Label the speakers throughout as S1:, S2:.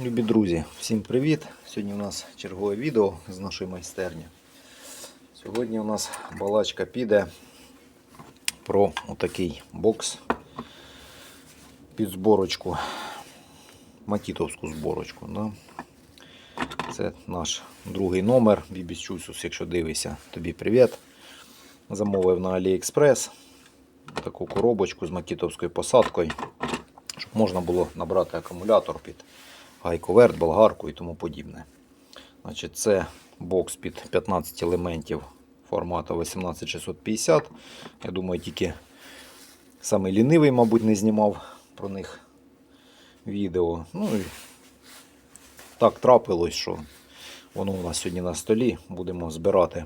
S1: Любі друзі, всім привіт! Сьогодні у нас чергове відео з нашої майстерні. Сьогодні у нас балачка піде про отакий бокс під зборочку, макітовську зборочку. Да? Це наш другий номер Бібіс Чусус, якщо дивишся, тобі привіт. Замовив на AliExpress таку коробочку з макітовською посадкою, щоб можна було набрати акумулятор під гайковерт, болгарку і тому подібне. Значить, Це бокс під 15 елементів формату 18650. Я думаю, тільки саме лінивий, мабуть, не знімав про них відео. Ну і так трапилось, що воно у нас сьогодні на столі. Будемо збирати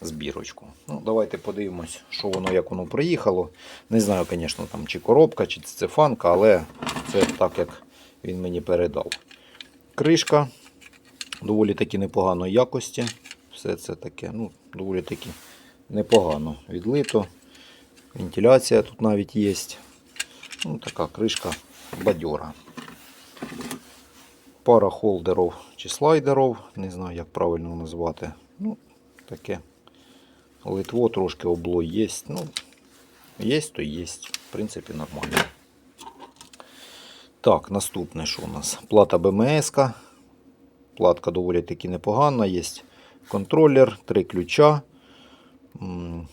S1: збірочку. Ну, Давайте подивимось, що воно, як воно приїхало. Не знаю, звісно, там чи коробка, чи це фанка, але це так, як він мені передав. Кришка доволі таки непоганої якості. Все це таке, ну, доволі таки непогано відлито. Вентиляція тут навіть є. Ну, така кришка бадьора. Пара холдерів чи слайдерів, не знаю, як правильно назвати. Ну, таке литво трошки обло є. Ну, є, то є. В принципі, нормально. Так, наступне, що у нас? Плата БМС. -ка. Платка доволі таки непогана. Є контролер, три ключа. М,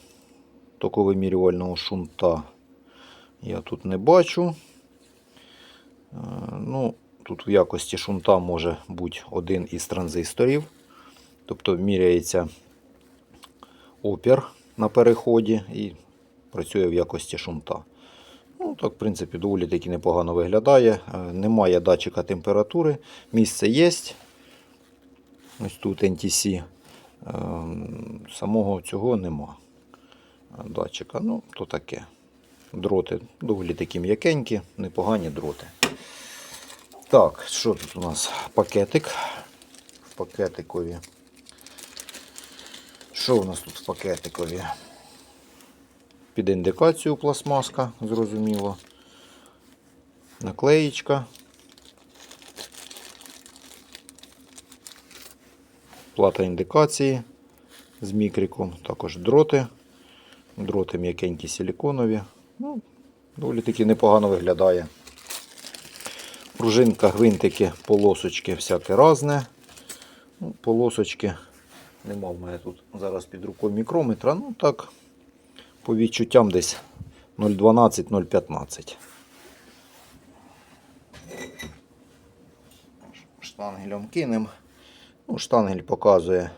S1: Токовимірювального шунта я тут не бачу. Е, Ну, тут в якості шунта може бути один із транзисторів. Тобто міряється опір на переході і працює в якості шунта. Ну, так, в принципі, доволі таки непогано виглядає. Е, Немає датчика температури. Місце є. Ось тут NTC. Е, Самого цього нема датчика. Ну, то таке. Дроти доволі такі м'якенькі, непогані дроти. Так, що тут у нас? Пакетик. В пакетикові. Що у нас тут в пакетикові? Під індикацію пластмаска, зрозуміло. Наклеїчка. Плата індикації з мікриком. Також дроти. Дроти м'якенькі силіконові. Ну, доволі таки непогано виглядає. Пружинка, гвинтики, полосочки всяке разне. Ну, полосочки. Нема в мене тут зараз під рукою мікрометра. Ну так, по відчуттям десь 0,12-0,15. Штангелем кинем. Ну, штангель показує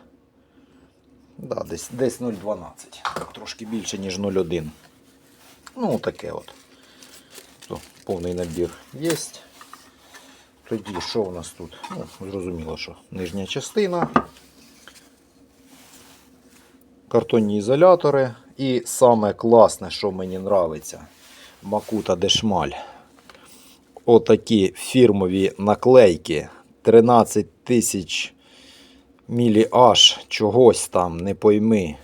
S1: да, десь, десь 0,12. Трошки більше, ніж 0,1. Ну, таке от. То, повний набір є. Тоді що у нас тут? Ну, зрозуміло, що нижня частина картонні ізолятори. І саме класне, що мені подобається, Макута Дешмаль. Отакі фірмові наклейки. 13 тисяч міліаж чогось там, не пойми.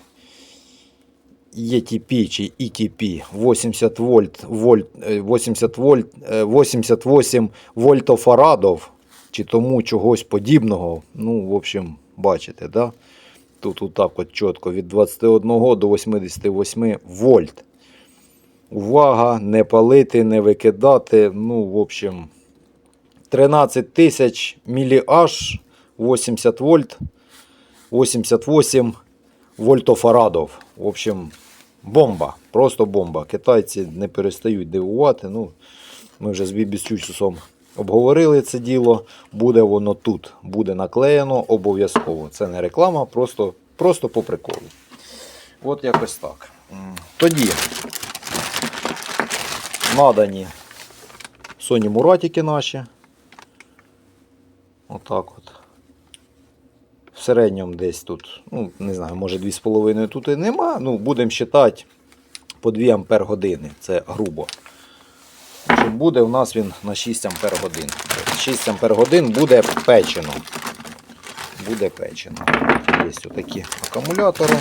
S1: ETP чи ETP 80 вольт, вольт, е, 80 вольт, е, 88 вольтофарадов, чи тому чогось подібного. Ну, в общем, бачите, да? Тут отак от чітко від 21 до 88 вольт. Увага, не палити, не викидати. Ну, в общем, 13 тисяч міліаж, 80 вольт, 88 вольтофарадов. В общем, бомба. Просто бомба. Китайці не перестають дивувати. Ну, ми вже з Бібі обговорили це діло. Буде воно тут, буде наклеєно обов'язково. Це не реклама, просто, просто по приколу. От якось так. Тоді надані Sony Муратики наші. Отак от. В середньому десь тут, ну, не знаю, може 2,5 тут і нема. Ну, будемо вважати по 2 ампер години. Це грубо. Буде у нас він на 6 ампер годин. 6 ампер годин буде печено. Буде печено. Є отакі акумулятори.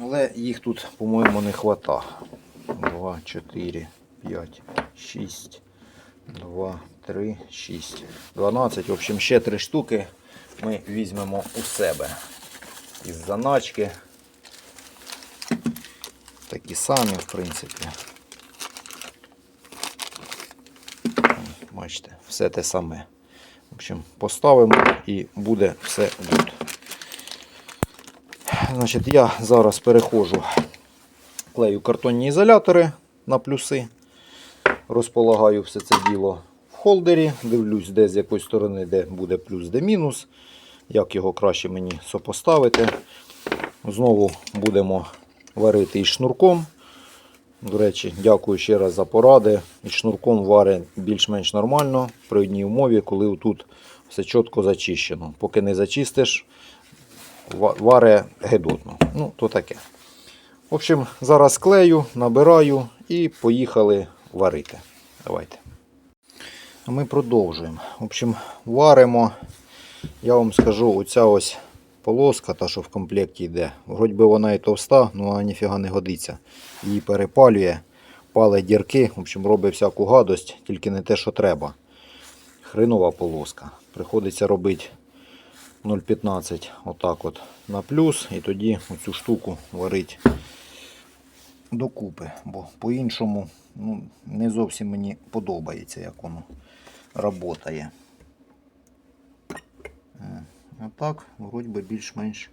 S1: Але їх тут, по-моєму, не вистачає. 2, 4, 5, 6, 2, 3, 6, 12. В общем, ще три штуки ми візьмемо у себе із заначки. Такі самі, в принципі. Бачите, все те саме. В общем, поставимо і буде все тут. Значить, я зараз переходжу, клею картонні ізолятори на плюси. Розполагаю все це діло в холдері. Дивлюсь, де з якої сторони де буде плюс, де мінус. Як його краще мені сопоставити. Знову будемо варити із шнурком. До речі, дякую ще раз за поради. Із шнурком варить більш-менш нормально при одній умові, коли тут все чітко зачищено. Поки не зачистиш, варе гедотно. Ну, то таке. В общем, зараз клею, набираю і поїхали варити. Давайте. Ми продовжуємо. В общем, варимо. Я вам скажу, оця ось полоска, та що в комплекті йде. Вроді би вона і товста, ну а ніфіга не годиться. Її перепалює, палить дірки, в общем, робить всяку гадость, тільки не те, що треба. Хренова полоска. Приходиться робити 0,15 отак от на плюс і тоді оцю штуку варить докупи. Бо по-іншому ну, не зовсім мені подобається, як воно працює. А так, вроді би більш-менш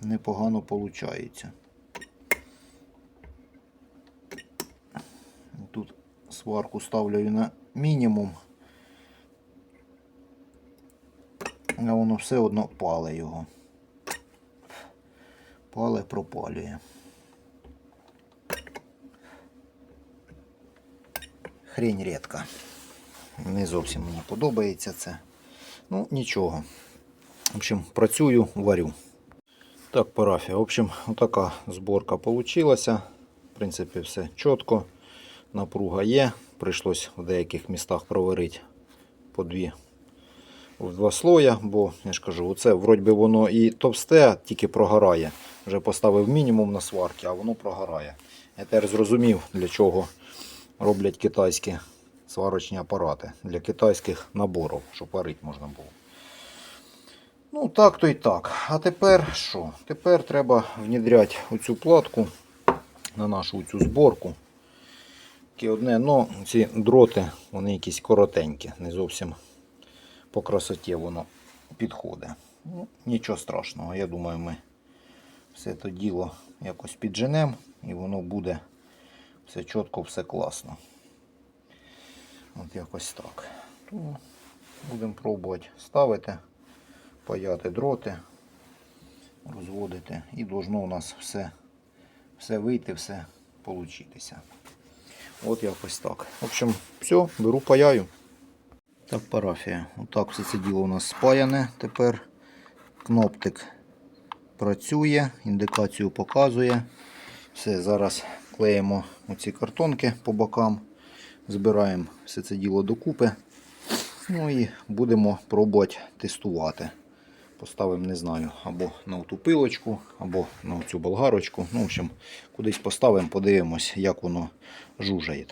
S1: непогано виходить. Тут сварку ставлю на мінімум. А воно все одно пале його. Пале пропалює. Хрень рідка. Не зовсім мені подобається це. Ну, нічого. В общем, працюю, варю. Так, парафія. В общем, така зборка получилася. В принципі, все чітко. Напруга є. Прийшлось в деяких містах проварити по дві в два слоя, бо я ж кажу, оце вроді би воно і товсте, тільки прогорає. Вже поставив мінімум на сварки, а воно прогорає. Я тепер зрозумів, для чого роблять китайські сварочні апарати. Для китайських наборів, щоб варити можна було. Ну, так то й так. А тепер що? Тепер треба внідряти оцю платку на нашу цю зборку. Тільки одне, ну, ці дроти, вони якісь коротенькі, не зовсім по красоті воно підходить. Ну, нічого страшного, я думаю, ми все це діло якось підженемо і воно буде все чітко, все класно. От якось так. Тому будемо пробувати ставити, паяти дроти, розводити і должно у нас все, все вийти, все получитися. От якось так. В общем, все, беру паяю. Так, парафія. Отак все це діло у нас спаяне. Тепер кноптик працює, індикацію показує. Все, зараз клеїмо оці картонки по бокам, збираємо все це діло докупи. Ну і будемо пробувати тестувати. Поставимо, не знаю, або на ту пилочку, або на цю болгарочку. Ну, в общем, кудись поставимо, подивимось, як воно жужжає.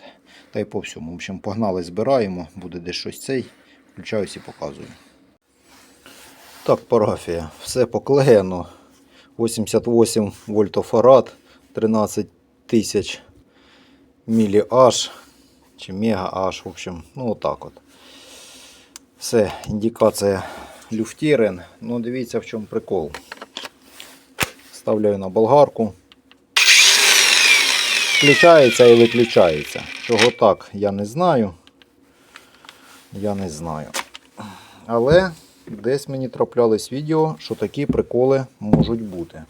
S1: Та й по всьому. В общем, погнали, збираємо, буде десь щось цей. Включаюсь і показую. Так, парафія. Все поклеєно. 88 вольтофарад, 13 тисяч міліаж чи мегааж, в общем, ну отак от. Все, індикація люфтірен. Ну, дивіться, в чому прикол. Ставляю на болгарку. Включається і виключається. Чого так, я не знаю. Я не знаю. Але десь мені траплялись відео, що такі приколи можуть бути.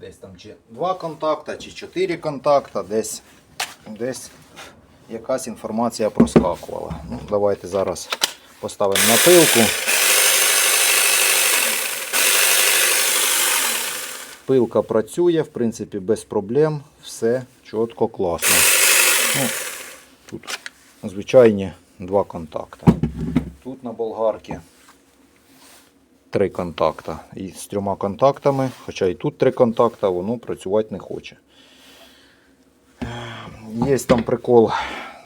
S1: Десь там чи два контакта, чи чотири контакта, десь, десь якась інформація проскакувала. Ну, давайте зараз поставимо на пилку. Пилка працює, в принципі, без проблем. Все чітко, класно. Ну, тут звичайні два контакти. Тут на болгарці три контакта. І з трьома контактами, хоча і тут три контакта, воно працювати не хоче. Є там прикол,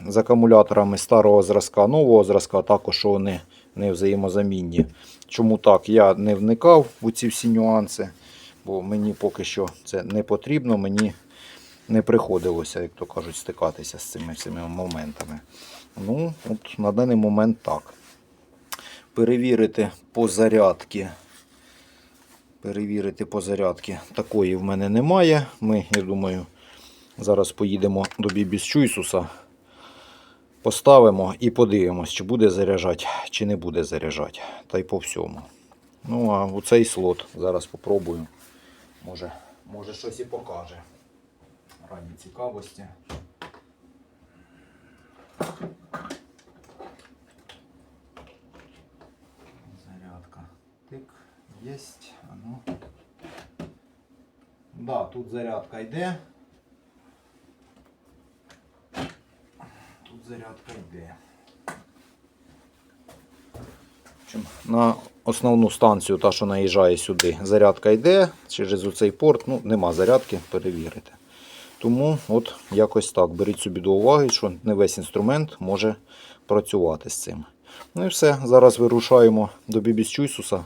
S1: з акумуляторами старого зразка, нового зразка, також вони не взаємозамінні. Чому так? Я не вникав у ці всі нюанси, бо мені поки що це не потрібно, мені не приходилося, як то кажуть, стикатися з цими всіми моментами. Ну, от на даний момент так. Перевірити по зарядки. Перевірити по зарядки. Такої в мене немає. Ми, я думаю, зараз поїдемо до Бібісчуйсуса. Поставимо і подивимось, чи буде заряджати, чи не буде заряджати. Та й по всьому. Ну, а у цей слот зараз спробую. Може, може щось і покаже. Раді цікавості. Зарядка. Тик, єсть. А ну. Да, тут зарядка йде. Зарядка йде. На основну станцію, та, що наїжджає сюди, зарядка йде. Через оцей порт ну, нема зарядки, перевірити. Тому от якось так. Беріть собі до уваги, що не весь інструмент може працювати з цим. Ну і все. Зараз вирушаємо до Бібісчуйсуса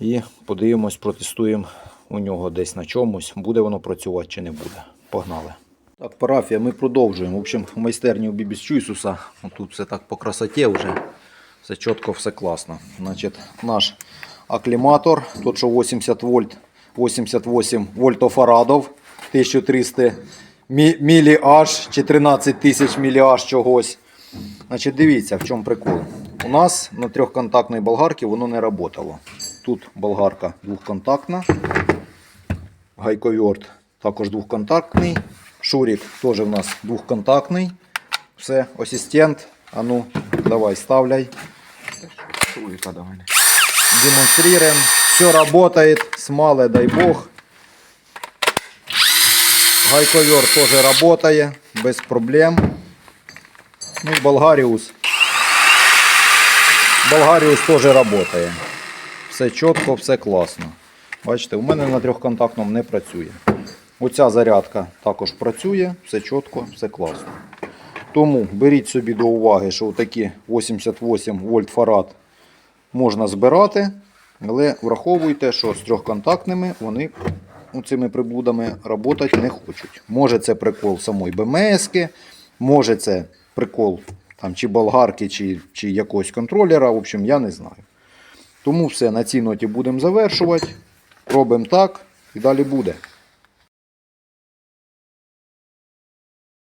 S1: і подивимось, протестуємо у нього десь на чомусь, буде воно працювати чи не буде. Погнали. Так, парафія, ми продовжуємо. В общем, в майстерні у Бібісчуйсуса. Тут все так по красоті вже. Все чітко, все класно. Значить, наш акліматор, тут що 80 вольт, 88 вольтофарадов, 1300 мі- міліаж чи 13 тисяч міліаж чогось. Значить, дивіться, в чому прикол. У нас на трьохконтактній болгарці воно не працювало. Тут болгарка двохконтактна, гайковерт також двохконтактний, шурік теж у нас двохконтактний. Все, асистент, а ну, давай, ставляй.
S2: Шурика давай.
S1: демонстрируем. Все работает. Смале, дай бог. Гайковер тоже работает. Без проблем. Ну, Болгариус. Болгариус тоже работает. Все чітко, все класно. Бачите, у мене на трьохконтактному не працює. Оця зарядка також працює, все чітко, все класно. Тому беріть собі до уваги, що такі 88 вольт фарад можна збирати, але враховуйте, що з трьохконтактними вони цими приблудами працювати не хочуть. Може це прикол самої БМС, може це прикол там, чи болгарки, чи, чи якогось контролера. В общем, я не знаю. Тому все, на цій ноті будемо завершувати. Робимо так і далі буде.